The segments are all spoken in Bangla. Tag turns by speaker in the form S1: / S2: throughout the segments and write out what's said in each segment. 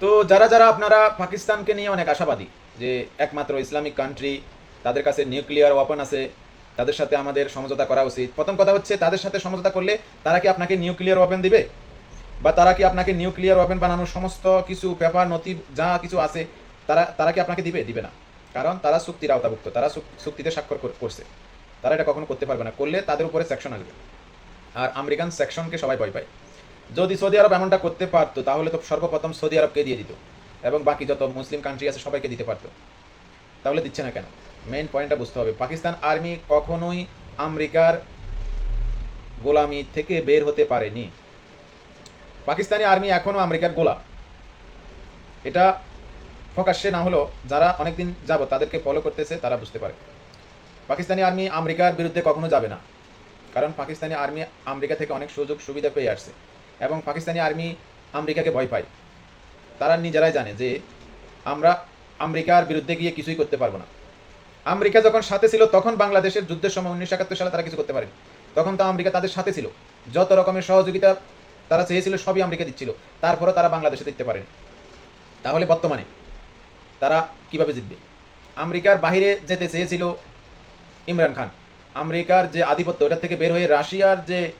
S1: তো যারা যারা আপনারা পাকিস্তানকে নিয়ে অনেক আশাবাদী যে একমাত্র ইসলামিক কান্ট্রি তাদের কাছে নিউক্লিয়ার ওয়াপন আছে, তাদের সাথে আমাদের সমঝোতা করা উচিত। প্রথম কথা হচ্ছে, তাদের সাথে সমঝোতা করলে তারা কি আপনাকে নিউক্লিয়ার ওয়াপেন দিবে? বা তারা কি আপনাকে নিউক্লিয়ার ওয়াপেন বানানোর সমস্ত কিছু পেপার নথি যা কিছু আছে, তারা তারা কি আপনাকে দিবে? দিবে না। কারণ তারা চুক্তির আওতাভুক্ত, তারা চুক্তিতে স্বাক্ষর করছে। তারা এটা কখনো করতে পারবে না। করলে তাদের উপরে সেকশন আসবে। আর আমেরিকান সেকশনকে সবাই ভয় পায়। যদি সৌদি আরব এমনটা করতে পারতো, তাহলে তো সর্বপ্রথম সৌদি আরবকে দিয়ে দিত এবং বাকি যত মুসলিম কান্ট্রি আছে সবাইকে দিতে পারতো। তাহলে দিচ্ছে না কেন? মেইন পয়েন্টটা বুঝতে হবে। পাকিস্তান আর্মি কখনোই আমেরিকার গোলামি থেকে বের হতে পারেনি। পাকিস্তানি আর্মি এখনও আমেরিকার গোলাম। এটা প্রকাশ্যে না হলেও যারা অনেকদিন যাব তাদেরকে ফলো করতেছে, তারা বুঝতে পারে। পাকিস্তানি আর্মি আমেরিকার বিরুদ্ধে কখনো যাবে না। কারণ পাকিস্তানি আর্মি আমেরিকা থেকে অনেক সুযোগ সুবিধা পেয়ে আসছে। এবং পাকিস্তানি আর্মি আমেরিকাকে ভয় পায়। তারা নিজেরাই জানে যে আমরা আমেরিকার বিরুদ্ধে গিয়ে কিছুই করতে পারব না। আমেরিকা যখন সাথে ছিল, তখন বাংলাদেশের যুদ্ধের সময় উনিশশো একাত্তর সালে তারা কিছু করতে পারেনি। তখন তো আমেরিকা তাদের সাথে ছিল। যত রকমের সহযোগিতা তারা চেয়েছিল, সবই আমেরিকা দিচ্ছিল। তারপরে তারা বাংলাদেশে দিতে পারেনি। তাহলে বর্তমানে তারা কীভাবে জিতবে? আমেরিকার বাইরে যেতে চেয়েছিল ইমরান খান। আমেরিকার যে আধিপত্য, ওটা থেকে বের হয়ে রাশিয়ার যে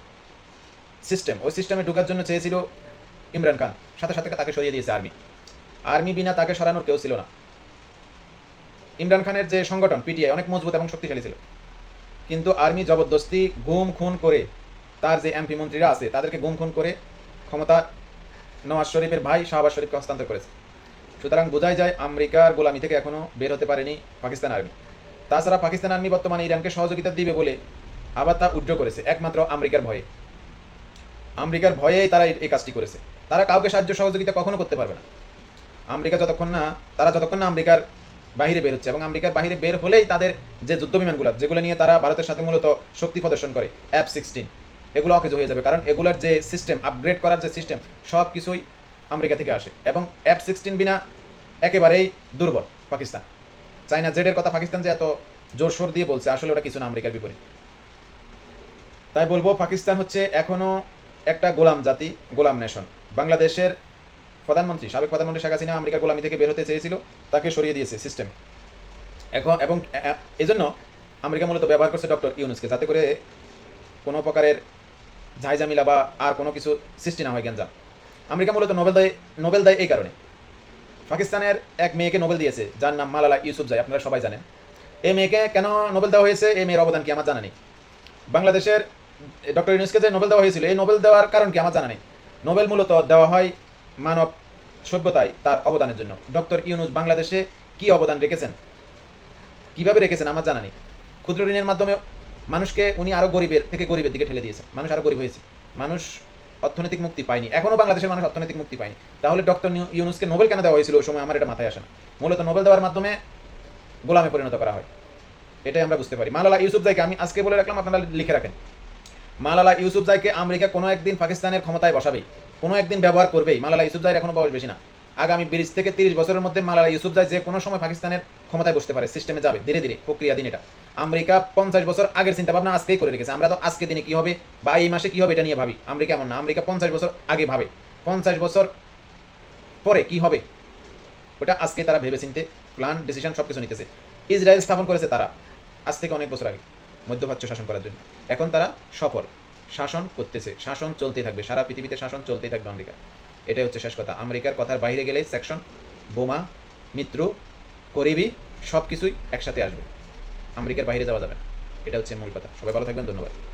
S1: সিস্টেম ওই সিস্টেমে ঢোকার জন্য চেয়েছিল ইমরান খান। সাথে সাথে তাকে সরিয়ে দিয়েছে আর্মি। আর্মি বিনা তাকে সরানোর কেউ ছিল না। ইমরান খানের যে সংগঠন, পিটিআই, অনেক মজবুত এবং শক্তিশালী ছিল। কিন্তু আর্মি জবরদস্তি গুম খুন করে তার যে এমপি মন্ত্রীরা আছে, তাদেরকে গুম খুন করে ক্ষমতা নওয়াজ শরীফের ভাই শাহবাজ শরীফকে হস্তান্তর করেছে। সুতরাং বোঝাই যায় আমেরিকার গোলামি থেকে এখনও বের হতে পারেনি পাকিস্তান আর্মি। তাছাড়া পাকিস্তান আর্মি বর্তমানে ইরানকে সহযোগিতা দিবে বলে আবার তা উড্র করেছে, একমাত্র আমেরিকার ভয়ে। আমেরিকার ভয়েই তারা এই- কাজটি করেছে। তারা কাউকে সাহায্য সহযোগিতা কখনো করতে পারবে না। আমেরিকা যতক্ষণ না, তারা যতক্ষণ না আমেরিকার বাইরে বের হচ্ছে এবং আমেরিকার বাইরে বের হলেই তাদের যে যুদ্ধ বিমানগুলো, যেগুলো নিয়ে তারা ভারতের সাথে মূলত শক্তি প্রদর্শন করে অ্যাপ সিক্সটিন এগুলো অকেজ হয়ে যাবে। কারণ এগুলোর যে সিস্টেম আপগ্রেড করার যে সিস্টেম সব কিছুই আমেরিকা থেকে আসে এবং অ্যাপ সিক্সটিন বিনা একেবারেই দুর্বল পাকিস্তান। চাইনা জেডের কথা পাকিস্তান যে এত জোরসোর দিয়ে বলছে, আসলে ওটা কিছু না আমেরিকার বিপরীত। তাই বলব, পাকিস্তান হচ্ছে এখনও একটা গোলাম জাতি, গোলাম নেশন বাংলাদেশের প্রধানমন্ত্রী, সাবেক প্রধানমন্ত্রী শেখ হাসিনা আমেরিকার গোলামি থেকে বের হতে চেয়েছিল, তাকে সরিয়ে দিয়েছে সিস্টেম এখন, এবং এজন্য আমেরিকা মূলত ব্যবহার করছে ডক্টর ইউনুসকে, যাতে করে কোনো প্রকারের ঝাইজামিলা বা আর কোনো কিছু সৃষ্টি না হয় গ্যাঞ্জাম। আমেরিকা মূলত নোবেল দেয় নোবেল দেয় এই কারণে। পাকিস্তানের এক মেয়েকে নোবেল দিয়েছে, যার নাম মালালা ইউসুফ জাই, আপনারা সবাই জানেন। এই মেয়েকে কেন নোবেল দেওয়া হয়েছে? এই মেয়ের অবদান কি আমার জানা নেই। বাংলাদেশের ডক্টর ইউনুসকে যে নোবেল দেওয়া হয়েছিল, এই নোবেল দেওয়ার কারণ কি? আমার জানা নেই। নোবেল মূলত দেওয়া হয় মানব সভ্যতায় তার অবদানের জন্য। ডক্টর ইউনুস বাংলাদেশে কি অবদান রেখেছেন? কীভাবে রেখেছেন? আমার জানা নেই। ক্ষুদ্র ঋণের মাধ্যমে মানুষকে উনি আরও গরিবের থেকে গরিবের দিকে ঠেলে দিয়েছেন। মানুষ আরও গরিব হয়েছে। মানুষ অর্থনৈতিক মুক্তি পায়নি। এখনও বাংলাদেশের মানুষ অর্থনৈতিক মুক্তি পায়নি। তাহলে ডক্টর ইউনুসকে নোবেল কেন দেওয়া হয়েছিল? ওই সময় আমার এটা মাথায় আসে না। মূলত নোবেল দেওয়ার মাধ্যমে গোলামে পরিণত করা হয়। এটাই আমরা বুঝতে পারি। মালালা ইউসুফ জাইকে আমি আজকে বলে রাখলাম, আপনারা লিখে রাখেন। মালালা ইউসুফ জাইকে আমেরিকা কোনো একদিন পাকিস্তানের ক্ষমতায় বসাবে, কোনো একদিন ব্যবহার করবেই। মালালা ইউসুফ জাইয়ের এখনও বয়স বেশি না। আগামী বিশ থেকে তিরিশ বছরের মধ্যে মালালা ইউসুফ জাই যে কোনো সময় পাকিস্তানের ক্ষমতায় বসতে পারে সিস্টেমে যাবে, ধীরে ধীরে প্রক্রিয়া দিন এটা। আমেরিকা পঞ্চাশ বছর আগের চিন্তা ভাবনা আজকেই করে রেখেছে। আমরা তো আজকে দিনে কি হবে, বা এই মাসে কি হবে এটা নিয়ে ভাবি। আমেরিকা এমন না, আমেরিকা পঞ্চাশ বছর আগে ভাবে। পঞ্চাশ বছর পরে কি হবে, ওটা আজকে তারা ভেবে চিনতে প্ল্যান ডিসিশন সব কিছু নিতেছে। ইসরায়েল স্থাপন করেছে তারা, আজ থেকে অনেক বছর আগে। মধ্যপ্রাচ্য শাসন করার জন্য। এখন তারা সফল। শাসন করতেছে। শাসন চলতেই থাকবে। সারা পৃথিবীতে শাসন চলতেই থাকবে আমেরিকা। এটাই হচ্ছে শেষ কথা। আমেরিকার কথার বাইরে গেলে সেকশন, বোমা, মিত্র, করিবি সব কিছুই একসাথে আসবে। আমেরিকার বাইরে যাওয়া যাবে এটা হচ্ছে মূল কথা। সবাই ভালো থাকবেন। ধন্যবাদ।